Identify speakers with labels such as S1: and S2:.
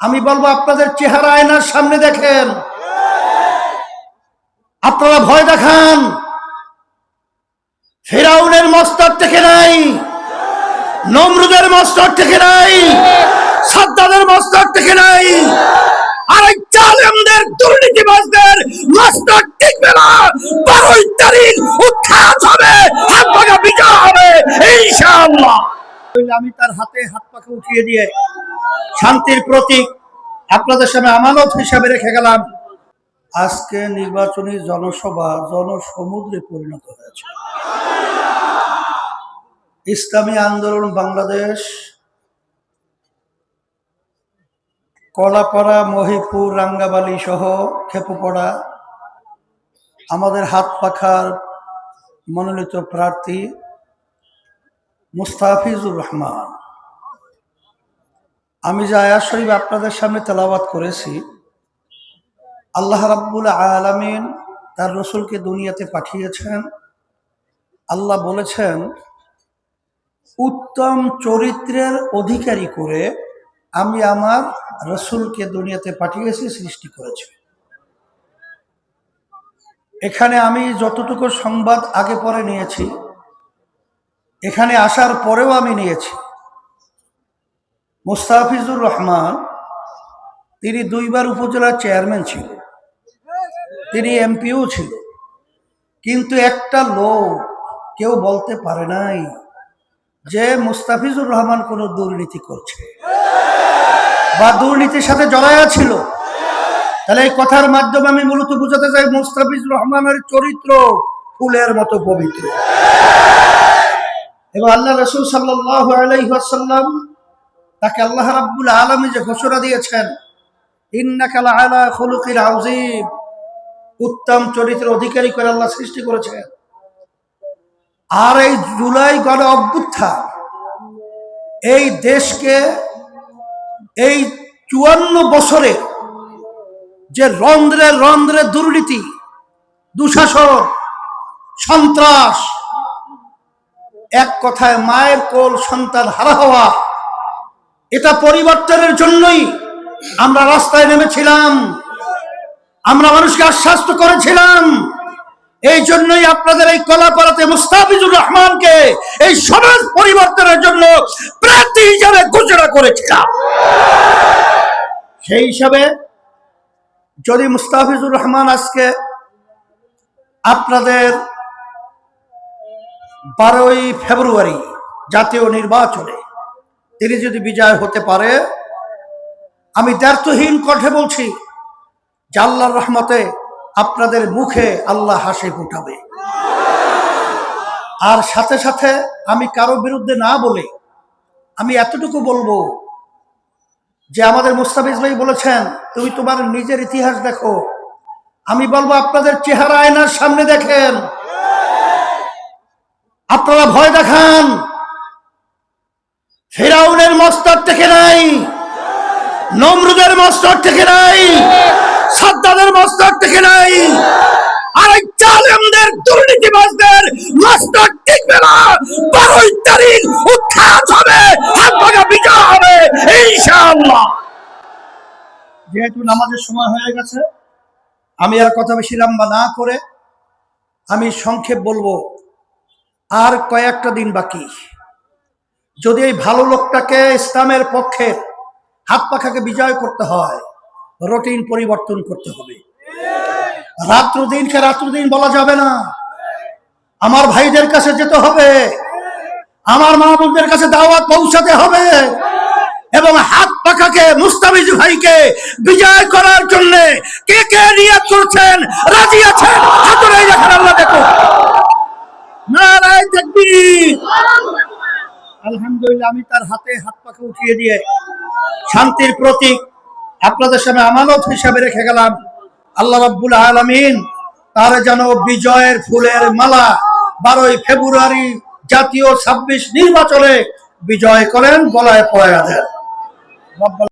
S1: আমি বলব, আপনাদের চেহারা আয়নার সামনে দেখেন। আপনারা ভয় দেখান। ফেরাউনের মস্তর থেকে নাই, নমরুদের মস্তর থেকে নাই সাদ্দাদের মস্তর থেকে নাই। আর এই জালেমদের, দুর্নীতিবাজদের মস্তর টিকবে না। বারোই তারিখ উৎখাত হবে, হাত ভাঙা বিজয় হবে, ইনশাআল্লাহ। আমি তার হাতে হাত পাখা উঠিয়ে দিয়ে শান্তির প্রতীক আপনাদের সামনে আমানত হিসাবে রেখে গেলাম। আজকে নির্বাচনী জনসভা জনসমুদ্রে পরিণত হয়েছে। ইসলামী আন্দোলন বাংলাদেশ, কলাপাড়া, মহিপুর রাঙ্গাবালি সহ খেপুপড়া, আমাদের হাত পাখার মনোনীত প্রার্থী মুস্তাফিজুর রহমান। আমি যে আয়াত শরীফ আপনাদের সামনে তেলাওয়াত করেছি, আল্লাহ রাব্বুল আলামিন তার রসুলকে দুনিয়াতে পাঠিয়েছেন। আল্লাহ বলেছেন, উত্তম চরিত্রের অধিকারী করে আমি আমার রসুলকে দুনিয়াতে পাঠিয়েছি, সৃষ্টি করেছি। এখানে আমি যতটুকু সংবাদ আগে পরে নিয়েছি এখানে আসার পরেও আমি নিয়েছি। মুস্তাফিজুর রহমান, তিনি দুইবার উপজেলার চেয়ারম্যান ছিল তিনি এমপিও ছিল। কিন্তু একটা লোক কেউ বলতে পারে নাই যে মুস্তাফিজুর রহমান কোনো দুর্নীতি করছে বা দুর্নীতির সাথে জড়ায়া ছিল। তাহলে এই কথার মাধ্যমে আমি মূলত বুঝাতে চাই মুস্তাফিজুর রহমানের চরিত্র ফুলের মতো পবিত্র। এবং আল্লাহ রসুল সাল্লাহ তাকে আল্লাহ রাব্বুল আলমী যে ঘোষণা দিয়েছেন উত্তম চরিত্রের অধিকারী করে আল্লাহ সৃষ্টি করেছেন। আর এই জুলাই গণ অভ্যুত্থান, এই দেশকে এই চুয়ান্ন বছরে যে রন্ধ্রে রন্ধ্রে দুর্নীতি, দুঃশাসন, সন্ত্রাস এক কথায় মায়ের কোল সন্তান হারা হওয়া, এটা পরিবর্তনের জন্যই আমরা রাস্তায় নেমেছিলাম। আমরা মানুষকে আশ্বাস্ত করেছিলাম। এই জন্যই আপনাদের এই কলাপাড়াতে মুস্তাফিজুর রহমানকে এই সমাজ পরিবর্তনের জন্য প্রার্থী হিসাবে ঘোষণা করেছিলাম। সেই হিসাবে যদি মুস্তাফিজুর রহমান আজকে আপনাদের বারোই ফেব্রুয়ারি জাতীয় নির্বাচনে। তিনি যদি বিজয় হতে পারে, আমি দ্ব্যর্থহীন কণ্ঠে বলছি যে আল্লাহর রহমতে আপনাদের মুখে আল্লাহ হাসি ফুটাবে। আর সাথে সাথে আমি কারও বিরুদ্ধে না বলে আমি এতটুকু বলব যে আমাদের মুস্তাফিজ ভাই বলেছেন, তুমি তোমার নিজের ইতিহাস দেখো। আমি বলব, আপনাদের চেহারা আয়নার সামনে দেখেন। আপনারা ভয় দেখান। ফেরাউনের মস্তর থেকে নাই। নমরুদের মস্তর থেকে নাই। সাদ্দাদের মস্তর থেকে নাই। আর জালেমদের, দুর্নীতিবাজদের মস্তর টিকবে না। বারোই তারিখ উৎখাত হবে, হাত ভাঙা বিজয় হবে, ইনশাআল্লাহ। যেহেতু নামাজের সময় হয়ে গেছে, আমি আর কথা বেশি লম্বা না করে আমি সংক্ষেপ বলব। আর কয়েকটা দিন বাকি। যদি এই ভালো লোকটাকে ইসলামের পক্ষে হাত পাখাকে বিজয় করতে হয়, রুটিন পরিবর্তন করতে হবে। রাত্র দিনকে রাত্র দিন বলা যাবে না। আমার ভাইদের কাছে যেতে হবে। আমার মা বোনদের কাছে দাওয়াত পৌঁছাতে হবে। এবং হাত পাখাকে মুস্তাফিজ ভাইকে বিজয় করার জন্য কে কে নিয়ত করছেন, রাজি আছেন দেখেন আল্লাহ দেখো নারায় তাকবীর আলহামদুলিল্লাহ, আমি তার হাতে হাত পাখা উঠিয়ে দিয়ে শান্তির প্রতীক আপনাদের সামনে আমানত হিসাবে রেখে গেলাম। আল্লাহ রাব্বুল আলামিন তার যেন বিজয়ের ফুলের মালা বারোই ফেব্রুয়ারি জাতীয় ছাব্বিশ নির্বাচনে বিজয় করেন, গলায় পড়ায়া দেন।